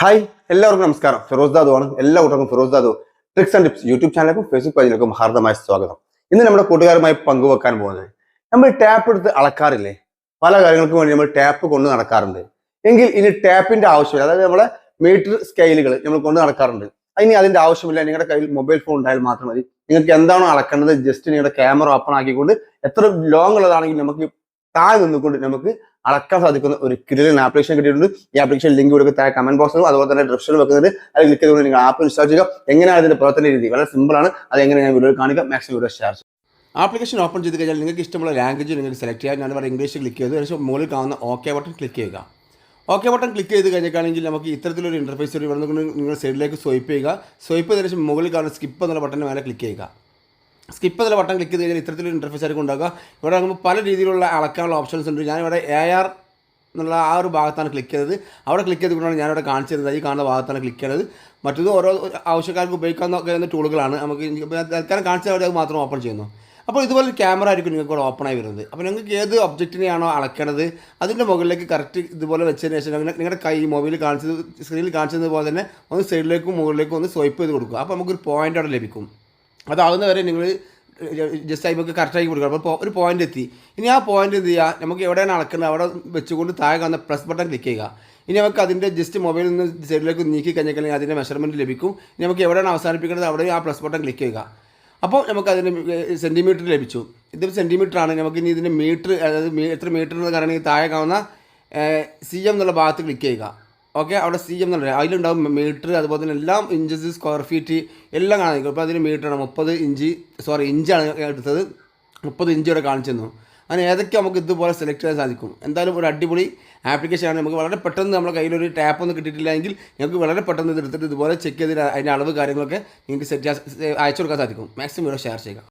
Hi എല്ലാവർക്കും നമസ്കാരം. ഫിറോസ് ദാദു ആണ്. എല്ലാ കൂട്ടർക്കും Feroz Dadu tricks and tips YouTube ചാനലിലേക്കും Facebook പേജിലേക്കും ഹാർദമായ സ്വാഗതം. ഇന്ന് നമ്മുടെ കൂട്ടുകാരുമായി പങ്കുവെക്കാൻ പോകുന്നത് നമ്മൾ ടാപ്പ് എടുത്ത് അളക്കാറില്ലേ? പല കാര്യങ്ങൾക്കും വേണ്ടി നമ്മൾ ടാപ്പ് കൊണ്ട് നടക്കാറുണ്ട്. എങ്കിൽ ഇനി ടാപ്പിന്റെ ആവശ്യമില്ല. അതായത് നമ്മളെ മീറ്റർ സ്കെയിലുകൾ നമ്മൾ കൊണ്ട് നടക്കാറുണ്ട്. ഇനി അതിന്റെ ആവശ്യമില്ല. നിങ്ങളുടെ കയ്യിൽ മൊബൈൽ ഫോൺ ഉണ്ടായാൽ മാത്രം മതി. നിങ്ങൾക്ക് എന്താണോ അളക്കേണ്ടത് ജസ്റ്റ് നിങ്ങളുടെ ക്യാമറ ഓപ്പൺ ആക്കിക്കൊണ്ട് എത്ര ലോങ് ഉള്ളതാണെങ്കിൽ നമുക്ക് താഴെ നിന്നുകൊണ്ട് നമുക്ക് അളക്കാൻ സാധിക്കുന്ന ഒരു കിരിലൻ ആപ്ലിക്കേഷൻ കിട്ടിയിട്ടുണ്ട്. ഈ ആപ്ലിക്കേഷൻ ലിങ്ക് കൊടുക്കുക താഴെ കമന്റ് ബോക്സിലും അതുപോലെ തന്നെ ഡിസ്ക്രിപ്ഷനിൽ വെക്കുന്നത് അത് ക്ലിക്ക് ചെയ്തുകൊണ്ട് നിങ്ങൾ ആപ്പ് ഇൻസ്റ്റാൾ ചെയ്യുക. എങ്ങനെയാണ് ഇതിന്റെ പ്രവർത്തന രീതി? വളരെ സിമ്പിൾ ആണ്. അത് എങ്ങനെ ഞാൻ വീഡിയോ കാണിക്കുക maximum video share application open ചെയ്ത് കഴിഞ്ഞാൽ നിങ്ങൾക്ക് ഇഷ്ടമുള്ള ലാംഗ്വേജ് നിങ്ങൾക്ക് സെലക്ട് ചെയ്യാം ഞാൻ പറയുന്നത് ഇംഗ്ലീഷ് ക്ലിക്ക് ചെയ്ത് പക്ഷേ മുകളിൽ കാണുന്ന ഓക്കെ ബട്ടൺ ക്ലിക്ക് ചെയ്യുക. ഓക്കെ ബട്ടൺ ക്ലിക്ക് ചെയ്ത് കഴിഞ്ഞാണെങ്കിൽ നമുക്ക് ഇത്തരത്തിലൊരു വരുന്നത് ഇവിടെ നിങ്ങൾ സൈഡിലേക്ക് സ്വൈപ്പ് ചെയ്യുക. സ്വൈപ്പ് ചെയ്തതിനു ശേഷം മുകളിൽ കാണുന്ന സ്കിപ്പ് എന്നുള്ള ബട്ടൺ മേലെ ക്ലിക്ക് ചെയ്യുക. സ്കിപ്പ് എന്നുള്ള ബട്ടൺ ക്ലിക്ക് ചെയ്ത് കഴിഞ്ഞാൽ ഇത്തരത്തിലൊരു ഇന്റർഫേസ് ആയിരിക്കും ഉണ്ടാക്കുക ഇവിടെ നമുക്ക് പല രീതിയിലുള്ള അളക്കാനുള്ള ഓപ്ഷൻസ് ഉണ്ട്. ഞാനിവിടെ എ ആർ എന്നുള്ള ആ ഒരു ഭാഗത്താണ് ക്ലിക്ക് ചെയ്തത്. അവിടെ ക്ലിക്ക് ചെയ്തുകൊണ്ടാണ് ഞാനിവിടെ കാണിച്ചു തരുന്നത് ഈ കാണുന്ന ഭാഗത്താണ് ക്ലിക്ക് ചെയ്തത് മറ്റത് ഓരോ ആവശ്യക്കാർക്ക് ഉപയോഗിക്കാൻ കഴിയുന്ന ടൂളുകളാണ് നമുക്ക് തൽക്കാലം കാണിച്ചാൽ അത് മാത്രം ഓപ്പൺ ചെയ്യുന്നു. അപ്പോൾ ഇതുപോലെ ക്യാമറ ആയിരിക്കും നിങ്ങൾക്ക് ഇവിടെ ഓപ്പൺ ആയി വരുന്നത്. അപ്പോൾ നിങ്ങൾക്ക് ഏത് ഒബ്ജക്റ്റിനെയാണോ അളക്കണത് അതിന്റെ മുകളിലേക്ക് കറക്റ്റ് ഇതുപോലെ വെച്ചതിന് ശേഷം നിങ്ങളുടെ കൈ മൊബൈൽ കാണിച്ചത് സ്ക്രീനിൽ കാണിച്ചതുപോലെ തന്നെ ഒന്ന് സൈഡിലേക്കും മുകളിലേക്കും ഒന്ന് സ്വൈപ്പ് ചെയ്ത് കൊടുക്കുക. അപ്പോൾ നമുക്കൊരു പോയിന്റ് അവിടെ ലഭിക്കും. അതാവുന്ന വരെ നിങ്ങൾ ജസ്റ്റ് അതിമൊക്കെ കറക്റ്റാക്കി കൊടുക്കുക അപ്പോൾ ഒരു പോയിന്റ് എത്തി. ഇനി ആ പോയിന്റ് എന്ത് ചെയ്യുക നമുക്ക് എവിടെയാണ് അളക്കുന്നത്? അവിടെ വെച്ചുകൊണ്ട് താഴെ കാണുന്ന പ്ലസ് ബട്ടൺ ക്ലിക്ക് ചെയ്യുക. ഇനി നമുക്ക് അതിന്റെ ജസ്റ്റ് മൊബൈലിൽ നിന്ന് സൈഡിലേക്ക് നീക്കി കഴിഞ്ഞാൽ അതിന്റെ മെഷർമെന്റ് ലഭിക്കും. ഇനി നമുക്ക് എവിടെയാണ് അവസാനിപ്പിക്കേണ്ടത് അവിടെ ആ പ്ലസ് ബട്ടൺ ക്ലിക്ക് ചെയ്യുക. അപ്പോൾ നമുക്ക് അതിന് സെന്റിമീറ്റർ ലഭിച്ചു. ഇത് സെന്റിമീറ്റർ ആണ്. നമുക്ക് ഇനി ഇതിന്റെ മീറ്റർ അതായത് എത്ര മീറ്റർ എന്ന് പറയുകയാണെങ്കിൽ താഴെ കാണുന്ന സി എം എന്നുള്ള ഭാഗത്ത് ക്ലിക്ക് ചെയ്യുക. ഓക്കെ അവിടെ സി എം എന്ന് പറയുന്നത് അതിലുണ്ടാവും മീറ്റർ അതുപോലെ തന്നെ എല്ലാം ഇഞ്ചസ് സ്ക്വയർ ഫീറ്റ് എല്ലാം കാണാൻ ഇപ്പോൾ അതിന് മീറ്ററാണ് മുപ്പത് ഇഞ്ച് സോറി ഇഞ്ചാണ് എടുത്തത്. മുപ്പത് ഇഞ്ച് ഇവിടെ കാണിച്ചു തന്നു. അങ്ങനെ ഏതൊക്കെ നമുക്ക് ഇതുപോലെ സെലക്ട് ചെയ്യാൻ സാധിക്കും? എന്തായാലും ഒരു അടിപൊളി ആപ്ലിക്കേഷൻ ആണ്. നമുക്ക് വളരെ പെട്ടെന്ന് നമ്മുടെ കയ്യിലൊരു ടാപ്പ് ഒന്നും കിട്ടിയിട്ടില്ലെങ്കിൽ നിങ്ങൾക്ക് വളരെ പെട്ടെന്ന് ഇത് എടുത്തിട്ട് ഇതുപോലെ ചെക്ക് ചെയ്ത് അതിന്റെ അളവ് കാര്യങ്ങളൊക്കെ നിങ്ങൾക്ക് സെറ്റ് അയച്ചു കൊടുക്കാൻ സാധിക്കും. മാക്സിമം ഇവിടെ ഷെയർ ചെയ്യുക.